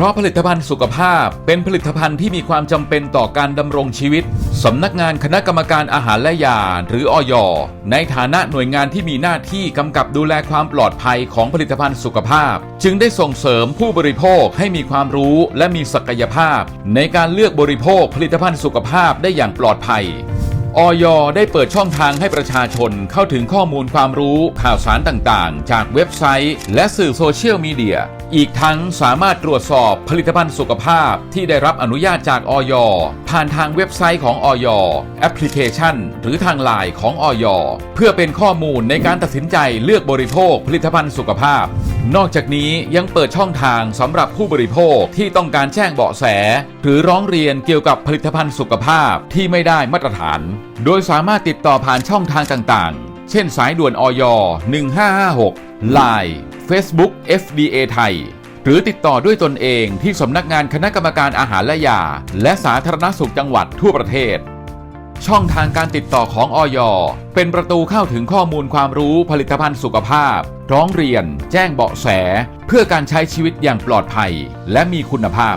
พราะผลิตภัณฑ์สุขภาพเป็นผลิตภัณฑ์ที่มีความจำเป็นต่อการดำรงชีวิตสำนักงานคณะกรรมการอาหารและยาหรืออยในฐานะหน่วยงานที่มีหน้าที่กำกับดูแลความปลอดภัยของผลิตภัณฑ์สุขภาพ จึงได้ส่งเสริมผู้บริโภคให้มีความรู้และมีศักยภาพ ในการเลือกบริโภคผลิตภัณฑ์สุขภาพได้อย่างปลอดภัย ออยได้เปิดช่องทางให้ประชาชนเข้าถึงข้อมูลความรู้ข่าวสารต่างๆ จากเว็บไซต์ และสื่อโซเชียลมีเดีย อีกทั้งสามารถตรวจสอบผลิตภัณฑ์สุขภาพที่ได้รับอนุญาตจากออยผ่านทางเว็บไซต์ของออยแอปพลิเคชัน หรือทางไลน์ของออยเพื่อเป็นข้อมูลในการตัดสินใจเลือกบริโภคผลิตภัณฑ์สุขภาพ นอกจากนี้ยังเปิดช่องทางสำหรับผู้บริโภคที่ต้องการแจ้งเบาะแส หรือร้องเรียนเกี่ยวกับผลิตภัณฑ์สุขภาพที่ไม่ได้มาตรฐาน โดยสามารถติดต่อผ่านช่องทางต่างๆ เช่นสายด่วนอย 1556 Line Facebook FDA ไทย หรือติดต่อด้วยตนเองที่สำนักงานคณะกรรมการอาหารและยา และสาธารณสุขจังหวัดทั่วประเทศ ช่องทางการติดต่อของอย เป็นประตูเข้าถึงข้อมูลความรู้ผลิตภัณฑ์สุขภาพ ร้องเรียน แจ้งเบาะแส เพื่อการใช้ชีวิตอย่างปลอดภัย และมีคุณภาพ